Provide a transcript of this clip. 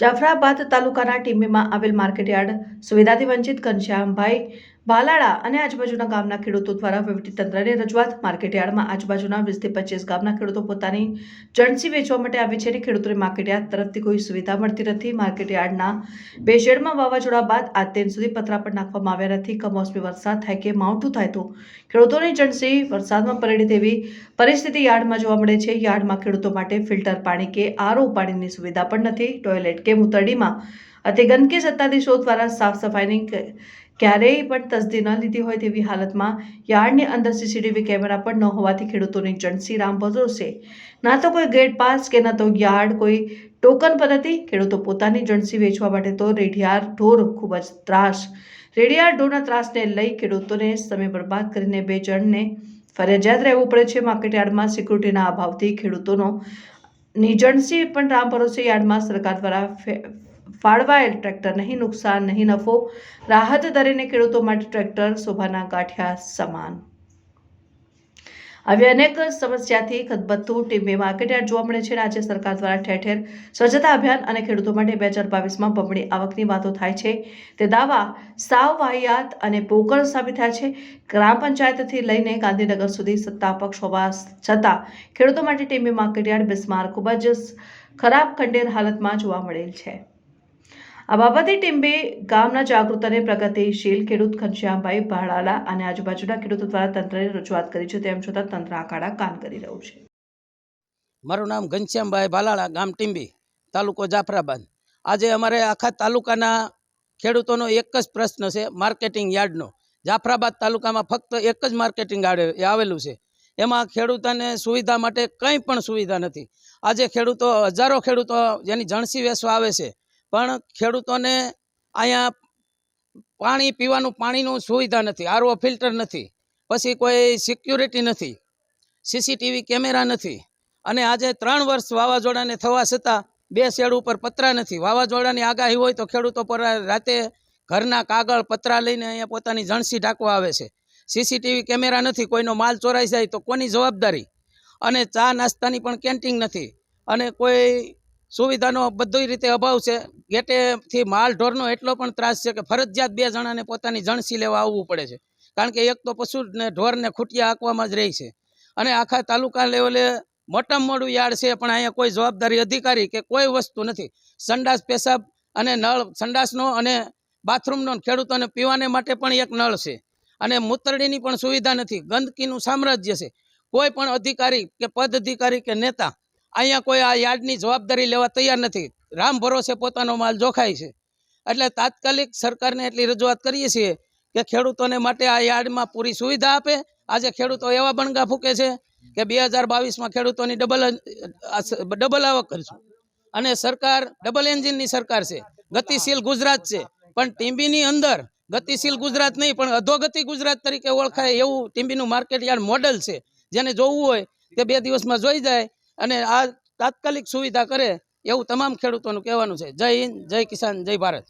જાફરાબાદ તાલુકાના ટીમ્બીમાં આવેલ માર્કેટયાર્ડ સુવિધાથી વંચિત ઘનશ્યામભાઈ ભાલાળા અને આજુબાજુના ગામના ખેડૂતો દ્વારા તંત્રને રજૂઆત માર્કેટયાર્ડમાં આજુબાજુના વીસથી પચીસ ગામના ખેડૂતો પોતાની જણસી વેચવા માટે આવે છે અને ખેડૂતોને માર્કેટયાર્ડ તરફથી કોઈ સુવિધા મળતી નથી. માર્કેટયાર્ડના બે શેડમાં વાવાઝોડા બાદ આ તેન સુધી પતરા પણ નાખવામાં આવ્યા નથી. કમોસમી વરસાદ થાય કે માવઠું થાય તો ખેડૂતોની જણસી વરસાદમાં પલળી તેવી પરિસ્થિતિ યાર્ડમાં જોવા મળે છે. યાર્ડમાં ખેડૂતો માટે ફિલ્ટર પાણી કે આરઓ પાણીની સુવિધા પણ નથી. ટોયલેટ કે મૂતરડીમાં અતિ ગંદકી સત્તાધીશો દ્વારા સાફ સફાઈની ક્યારેય પણ તસદી ન લીધી હોય તેવી હાલતમાં યાર્ડની અંદર સીસીટીવી કેમેરા પણ ન હોવાથી ખેડૂતોની જણસી રામ ભરોસે ના તો કોઈ ગેટ પાસ કે ના તો યાર્ડ કોઈ ટોકન પદ્ધતિ ખેડૂતો પોતાની જણસી વેચવા માટે તો રેઢિયાર ઢોર ખૂબ જ ત્રાસ. રેડિયાર ઢોરના ત્રાસને લઈ ખેડૂતોને સમય બરબાદ કરીને બે જણને ફરજિયાત રહેવું પડે છે. માર્કેટયાર્ડમાં સિક્યુરિટીના અભાવથી ખેડૂતોનો નિજણસી પણ રામ ભરોસે યાર્ડમાં સરકાર દ્વારા ફાળવાયેલ ટ્રેક્ટર, નહીં નુકસાન, નહીં નફો, રાહત દરેને ખેડૂતો માટે ટ્રેક્ટર, શોભાના ગાંઠિયા સમાન. આવી અનેક સમસ્યાથી ખતબત્તું ટીમે માર્કેટયાર્ડ જોવા મળે છે. રાજ્ય સરકાર દ્વારા ઠેર ઠેર સ્વચ્છતા અભિયાન અને ખેડૂતો માટે બે હજાર બાવીસમાં બમણી આવકની વાતો થાય છે. તે દાવા સાવ વાહિયાત અને પોકળ સાબિત થયા છે. ગ્રામ પંચાયતથી લઈને ગાંધીનગર સુધી સત્તા પક્ષ હોવા છતાં ખેડૂતો માટે ટીમે માર્કેટયાર્ડ બિસ્માર ખૂબ જ ખરાબ ખંડેર હાલતમાં જોવા મળેલ છે. આ બાબતે ટીમ્બે ગામના જાગૃત અને પ્રગતિશીલ ખેડૂત ઘનશ્યામભાઈ ભાડાલા અને આજુબાજુના ખેડૂતો દ્વારા તંત્રને રજૂઆત કરી છે. તેમ છતાં તંત્ર આકાડા કામ કરી રહ્યું છે. મારું નામ ઘનશ્યામભાઈ ભાલાળા ગામ ટીંબી, તાલુકો જાફરાબાદ. આજે અમારે આખા તાલુકાના ખેડૂતોનો એક જ પ્રશ્ન છે, માર્કેટિંગ યાર્ડનો. જાફરાબાદ તાલુકામાં ફક્ત એક જ માર્કેટિંગ યાર્ડ આવેલું છે. એમાં ખેડૂતોને સુવિધા માટે કંઈ પણ સુવિધા નથી. આજે ખેડૂતો, હજારો ખેડૂતો જેની જણસી વેસવા આવે છે પણ ખેડૂતોને અહીંયા પાણી પીવાનું પાણીનું સુવિધા નથી આરઓ ફિલ્ટર નથી, પછી કોઈ સિક્યુરિટી નથી સીસીટીવી કેમેરા નથી, અને આજે ત્રણ વર્ષ વાવાઝોડાને થવા છતાં બે શેડ ઉપર પતરા નથી. વાવાઝોડાની આગાહી હોય તો ખેડૂતો પર રાતે ઘરના કાગળ, પતરા લઈને અહીંયા પોતાની જણસી ઢાંકવા આવે છે. સીસીટીવી કેમેરા નથી, કોઈનો માલ ચોરાઈ જાય તો કોની જવાબદારી? અને ચા નાસ્તાની પણ કેન્ટીન નથી. અને કોઈ સુવિધાનો બધી રીતે અભાવ છે. ગેટેથી માલ ઢોરનો એટલો પણ ત્રાસ છે કે ફરજિયાત બે જણાને પોતાની જણસી લેવા આવવું પડે છે. કારણ કે એક તો પશુ ને ઢોરને ખૂટિયા હાંકવામાં જ રહી છે. અને આખા તાલુકા લેવલે મોટામાં મોડું યાર્ડ છે, પણ અહીંયા કોઈ જવાબદારી અધિકારી કે કોઈ વસ્તુ નથી. સંડાસ, પેશાબ અને નળ, સંડાસનો અને બાથરૂમનો ખેડૂતોને પીવાને માટે પણ એક નળ છે. અને મૂતરડીની પણ સુવિધા નથી. ગંદકીનું સામ્રાજ્ય છે. કોઈ પણ અધિકારી કે પદ અધિકારી કે નેતા અહીંયા કોઈ આ યાર્ડની જવાબદારી લેવા તૈયાર નથી. રામ ભરોસે પોતાનો માલ જોખાય છે. એટલે તાત્કાલિક સરકારને એટલી રજૂઆત કરીએ છીએ કે ખેડૂતોને માટે આ યાર્ડમાં પૂરી સુવિધા આપે. આજે ખેડૂતો એવા બણગા ફૂકે છે કે બે હજાર બાવીસમાં ખેડૂતોની ડબલ ડબલ આવક કરશું. અને સરકાર ડબલ એન્જિનની સરકાર છે. ગતિશીલ ગુજરાત છે. પણ ટીમ્બીની અંદર ગતિશીલ ગુજરાત નહીં, પણ અધોગતિ ગુજરાત તરીકે ઓળખાય એવું ટીમ્બીનું માર્કેટ યાર્ડ મોડલ છે. જેને જોવું હોય તે બે દિવસમાં જોઈ જાય અને આ તાત્કાલિક સુવિધા કરે એવું તમામ ખેડૂતોનું કહેવાનું છે. જય હિન્દ, જય કિસાન, જય ભારત.